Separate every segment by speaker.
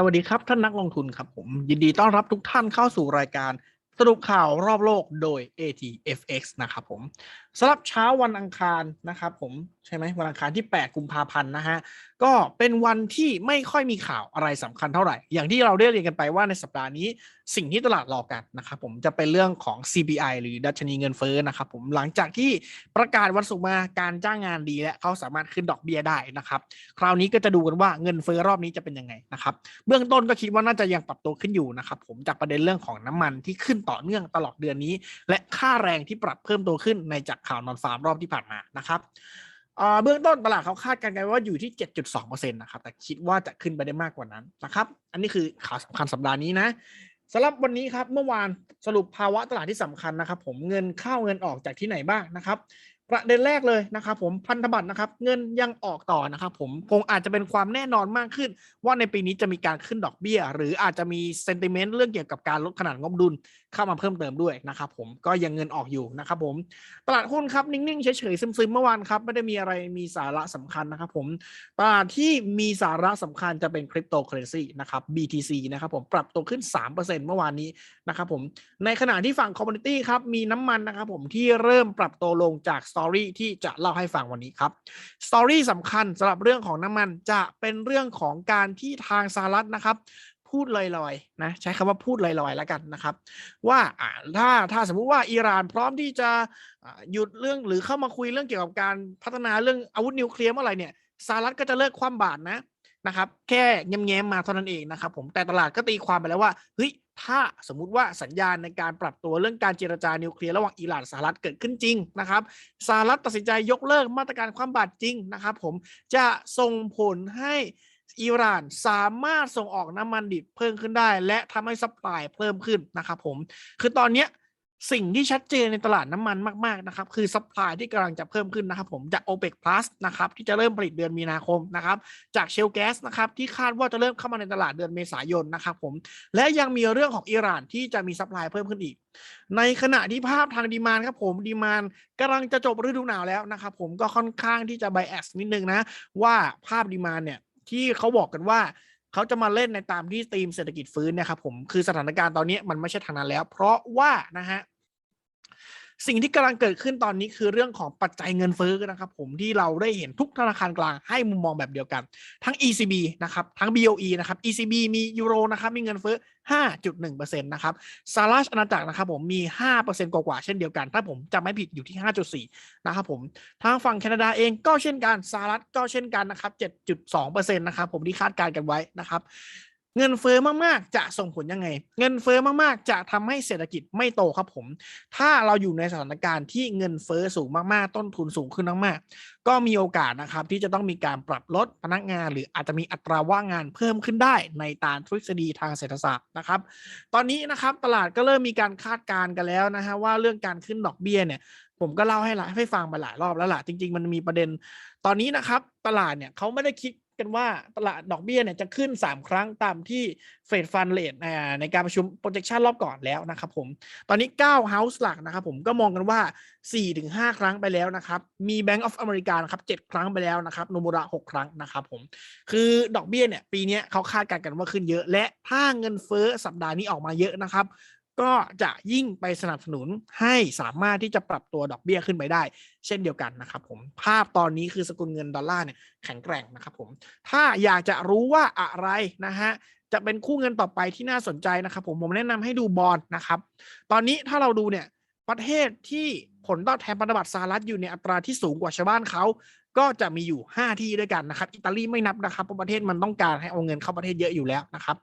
Speaker 1: สวัสดีครับท่านนักลงทุนครับผม ยินดีต้อนรับทุกท่านเข้าสู่รายการสรุปข่าวรอบโลกโดย ATFX นะครับผมสำหรับเช้าวันอังคารนะครับผม ใช่ไหมวันอังคารที่ 8 กุมภาพันธ์นะฮะ ก็เป็นวันที่ไม่ค่อยมีข่าวอะไรสำคัญเท่าไหร่ อย่างที่เราได้เรียนกันไปว่าในสัปดาห์นี้สิ่งที่ตลาดรอกันนะครับผมจะเป็นเรื่องของ CPI หรือดัชนีเงินเฟ้อนะครับผมหลังจากที่ประกาศวันศุกร์มาการจ้างงานดีและเขาสามารถขึ้นดอกเบี้ยได้นะครับคราวนี้ก็จะดูกันว่าเงินเฟ้อรอบนี้จะเป็นยังไงนะครับเบื้องต้นก็คิดว่าน่าจะยังปรับตัวขึ้นอยู่นะครับผมจากประเด็นเรื่องของน้ำมันที่ขึ้นต่อเนื่องตลอดเดือนนี้ และค่าแรงที่ปรับเพิ่มตัวขึ้นในจากข่าวนอนฟาร์มรอบที่ผ่านมานะครับ เบื้องต้นตลาดเขาคาดการณ์กันว่าอยู่ที่ 7.2%นะครับ แต่คิดว่าจะขึ้นไปได้มากกว่านั้นนะครับ อันนี้คือข่าวสำคัญสัปดาห์นี้นะสำหรับวันนี้ครับเมื่อวานสรุปภาวะตลาดที่สำคัญนะครับ ผมเงินเข้าเงินออกจากที่ไหนบ้างนะครับ ประเด็นแรกเลยนะครับผมพันธบัตรนะครับ เงินยังออกต่อนะครับผมคงอาจจะเป็นความแน่นอนมากขึ้น ว่าในปีนี้จะมีการขึ้นดอกเบี้ย หรืออาจจะมีเซนติเมนต์เรื่องเกี่ยวกับการลดขนาดงบดุลเข้ามาเพิ่มเติมด้วยนะครับผมก็ยังเงินออกอยู่นะครับผมตลาดหุ้นครับนิ่งๆเฉยๆซึมๆเมื่อวานครับไม่ได้มีอะไรมีสาระสำคัญนะครับผมตลาดที่มีสาระสำคัญจะเป็นคริปโตเคอเรนซีนะครับ BTC นะครับผมปรับตัวขึ้น 3%เมื่อวานนี้นะครับผมในขณะที่ฝั่งคอมมูนิตี้ครับมีน้ำมันนะครับผมที่เริ่มปรับตัวลงจากตอรี่ที่จะเล่าให้ฟังวันนี้ครับสตอรี่สำคัญสำหรับเรื่องของน้ำมันจะเป็นเรื่องของการที่ทางสหรัฐนะครับ พูดลอยๆนะใช้คำว่าพูดลอยๆแล้วกันนะครับ ว่าถ้าถ้าสมมุติว่าอิหร่านพร้อมที่จะหยุดเรื่องหรือเข้ามาคุยเรื่องเกี่ยวกับการพัฒนาเรื่องอาวุธนิวเคลียร์เมื่อไหร่เนี่ยสหรัฐก็จะเลิกความบาดนะนะครับแค่แง้มๆมาเท่านั้นเองนะครับผมแต่ตลาดก็ตีความไปแล้วว่าเฮ้ย ถ้าสมมุติว่าสัญญาณในการปรับตัวเรื่องการเจรจานิวเคลียร์ระหว่างอิหร่านสหรัฐเกิดขึ้นจริงนะครับสหรัฐตัดสินใจยกเลิกมาตรการความบาดจริงนะครับ ผมจะส่งผลให้อิหร่านสามารถส่งออกน้ำมันดิบเพิ่มขึ้นได้ และทำให้ซัพพลายเพิ่มขึ้นนะครับผมคือตอนเนี้ย สิ่งที่ชัดเจนในตลาดน้ำมันมากๆนะครับคือซัพพลายที่กำลังจะเพิ่มขึ้นนะครับผมจาก OPEC Plus นะครับที่จะเริ่มผลิตเดือนมีนาคมนะครับจากเชลแก๊สนะครับที่คาดว่าจะเริ่มเข้ามาในตลาดเดือนเมษายนนะครับผมและยังมีเรื่องของอิหร่านที่จะมีซัพพลายเพิ่มขึ้นอีก ในขณะที่ภาพทางดีมานครับผมดีมานกำลังจะจบฤดูหนาวแล้วนะครับผมก็ค่อนข้างที่จะไบแอสนิดนึงนะว่าภาพดีมานเนี่ยที่เขาบอกกันว่า เขาจะมาเล่นในตามที่ธีมเศรษฐกิจฟื้นนะครับผมคือสถานการณ์ตอนนี้มันไม่ใช่ทางนั้นแล้ว เพราะว่านะฮะ สิ่งที่กำลังเกิดขึ้นตอนนี้คือเรื่องของปัจจัยเงินเฟ้อนะครับผมที่เราได้เห็นทุกธนาคารกลางให้มุมมองแบบเดียวกัน ทั้ง ECB นะครับทั้ง BOE นะครับ ECB มียูโรนะครับมีเงินเฟ้อ5.1%นะครับสหราชอาณาจักรนะครับผมมี 5%กว่าๆเช่นเดียวกัน ถ้าผมจำไม่ผิดอยู่ที่ 5.4 นะครับผมทางฝั่งแคนาดาเองก็เช่นกันสหรัฐก็เช่นกันนะครับ 7.2%นะครับผมที่คาดการณ์กันไว้นะครับ เงินเฟ้อมากๆ จะส่งผลยังไง เงินเฟ้อมากๆ จะทำให้เศรษฐกิจไม่โตครับผม ถ้าเราอยู่ในสถานการณ์ที่เงินเฟ้อสูงมากๆ ต้นทุนสูงขึ้นมากๆ ก็มีโอกาสนะครับที่จะต้องมีการปรับลดพนักงาน หรืออาจจะมีอัตราว่างงานเพิ่มขึ้นได้ในตามทฤษฎีทางเศรษฐศาสตร์นะครับ ตอนนี้นะครับตลาดก็เริ่มมีการคาดการณ์กันแล้วนะฮะว่าเรื่องการขึ้นดอกเบี้ยเนี่ยผมก็เล่าให้หลายให้ฟังมาหลายรอบแล้วล่ะจริง ๆ มันมีประเด็น ตอนนี้นะครับ ตลาดเนี่ยเขาไม่ได้คิด กันว่าตลาดดอกเบี้ยเนี่ยจะขึ้น 3 ครั้งตามที่เฟดฟันเลทในการประชุม projection รอบก่อนแล้วนะครับผม ตอนนี้ 9 House หลักนะครับผมก็มองกันว่า 4-5 ครั้งไปแล้วนะครับ มี Bank of America นะครับ 7 ครั้งไปแล้วนะครับโนมูระ 6 ครั้งนะครับผม คือดอกเบี้ยเนี่ยปีนี้เขาคาดการณ์กันว่าขึ้นเยอะ และถ้าเงินเฟ้อสัปดาห์นี้ออกมาเยอะนะครับ ก็จะยิ่งไปสนับสนุนให้สามารถที่จะปรับตัวดอกเบี้ยขึ้นไปได้ เช่นเดียวกันนะครับผมภาพตอนนี้คือสกุลเงินดอลลาร์เนี่ยแข็งแกร่งนะครับผมถ้าอยากจะรู้ว่าอะไรนะฮะจะเป็นคู่เงินต่อไปที่น่าสนใจนะครับผมผมแนะนำให้ดูบอลนะครับตอนนี้ถ้าเราดูเนี่ยประเทศที่ผลตอบแทนพันธบัตรสหรัฐอยู่ในอัตราที่สูงกว่าชาวบ้านเขา ก็จะมีอยู่ 5 ที่ด้วยกันนะครับอิตาลีไม่นับนะครับเพราะประเทศมันต้องการให้เอาเงินเข้าประเทศเยอะอยู่แล้วนะครับ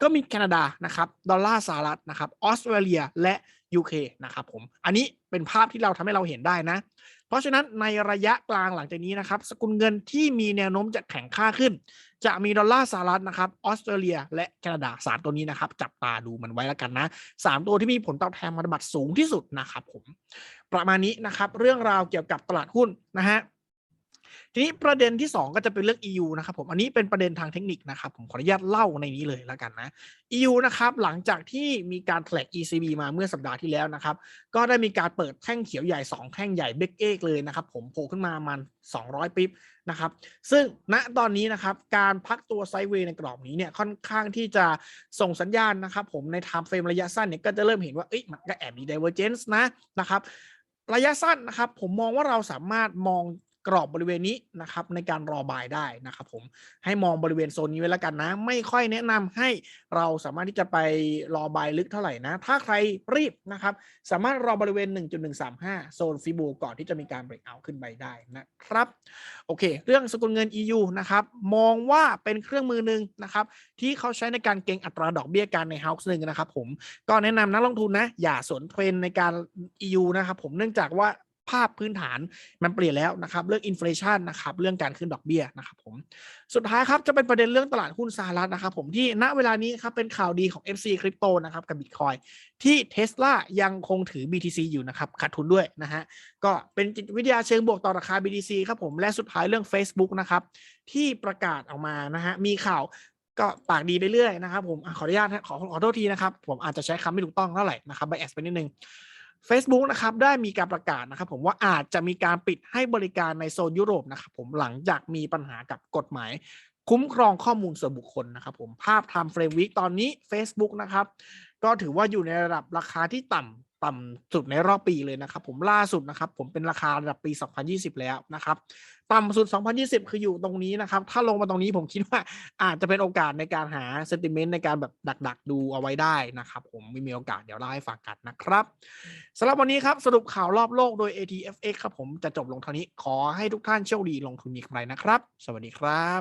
Speaker 1: ก็มีแคนาดานะครับดอลลาร์สหรัฐนะครับออสเตรเลียและ UK นะครับผมอันนี้เป็นภาพที่เราทำให้เราเห็นได้นะ เพราะฉะนั้นในระยะกลางหลังจากนี้นะครับ สกุลเงินที่มีแนวโน้มจะแข็งค่าขึ้น จะมีดอลลาร์สหรัฐนะครับออสเตรเลีย และแคนาดาสามตัวนี้นะครับ จับตาดูมันไว้แล้วกันนะสามตัวที่มีผลตอบแทนพันธบัตรสูงที่สุดนะครับผมประมาณนี้นะครับ เรื่องราวเกี่ยวกับตลาดหุ้นนะฮะ ทีนี้ประเด็นที่ 2 ก็จะเป็นเรื่อง EU นะครับผมอันนี้เป็นประเด็นทางเทคนิคนะครับผมขออนุญาตเล่าในนี้เลยแล้วกันนะ EU นะครับหลังจากที่มีการแถลง ECB มาเมื่อสัปดาห์ที่แล้วนะครับก็ได้มีการเปิดแท่งเขียวใหญ่ 2 แท่งใหญ่เบกเอกเลยนะครับผมโผล่ขึ้นมามัน 200ปิ๊บนะครับซึ่งณตอนนี้นะครับการพักตัวไซเวย์ในกรอบนี้เนี่ยค่อนข้างที่จะส่งสัญญาณนะครับผมในไทม์เฟรมระยะสั้นเนี่ยก็จะเริ่มเห็นว่าเอ้ยมันก็แอบมี divergence นะนะครับระยะสั้นนะครับผมมองว่าเราสามารถมอง กรอบบริเวณนี้นะครับในการรอบายได้นะครับผมให้มองบริเวณโซนนี้ไว้แล้วกันนะ ไม่ค่อยแนะนำให้เราสามารถที่จะไปรอบายลึกเท่าไหร่นะ ถ้าใครรีบนะครับสามารถรอบริเวณ 1.135 โซนฟิบูก่อนที่จะมีการเบรกเอาขึ้นไปได้นะครับโอเค เรื่องสกุลเงิน EU นะครับมองว่าเป็นเครื่องมือหนึ่งนะครับที่เขาใช้ในการเก็งอัตราดอกเบี้ยการใน House หนึ่งนะครับผมก็แนะนำนักลงทุนนะอย่าสนเทรนในการ EU นะครับผมเนื่องจากว่า ภาพพื้นฐานมันเปลี่ยนแล้วนะครับ เรื่องอินฟลชันนะครับเรื่องการขึ้นดอกเบี้ยนะครับผมสุดท้ายครับจะเป็นประเด็นเรื่องตลาดหุ้นสหรัฐนะครับผมที่ณเวลานี้ครับเป็นข่าวดีของ FC Crypto นะครับกับ Bitcoin ที่ Tesla ยังคงถือ BTC อยู่นะครับขาดทุนด้วยนะฮะก็เป็นจิตวิทยาเชิงบวกต่อราคา BTC ครับผมและสุดท้ายเรื่อง Facebook นะครับที่ประกาศออกมานะฮะมีข่าวก็ปากดีไปเรื่อยนะครับผมขออนุญาตขอขอโทษทีนะครับ ผมอาจจะใช้คำไม่ถูกต้องเท่าไหร่นะครับ b บแอสไปนิดนึง Facebook นะครับได้มีการประกาศนะครับ ผมว่าอาจจะมีการปิดให้บริการในโซนยุโรปนะครับ ผมหลังจากมีปัญหากับกฎหมาย คุ้มครองข้อมูลส่วนบุคคลนะครับ ผมภาพ Time Frame Week ตอนนี้ Facebook นะครับ ก็ถือว่าอยู่ในระดับราคาที่ต่ำ ต่ำสุดในรอบปีเลยนะครับผมล่าสุดนะครับผมเป็นราคาระดับปี 2020 แล้วนะครับต่ำสุด 2020 คืออยู่ตรงนี้นะครับ ถ้าลงมาตรงนี้ผมคิดว่าอาจจะเป็นโอกาสในการหาเซนติเมนต์ในการแบบดัก ๆ ดูเอาไว้ได้นะครับผมไม่มีโอกาสเดี๋ยวเล่าให้ฟังกันนะครับสำหรับวันนี้ครับสรุปข่าวรอบโลกโดย ATFX ครับผมจะจบลงเท่านี้ขอให้ทุกท่านโชคดีลงทุนมีกำไรนะครับ สวัสดีครับ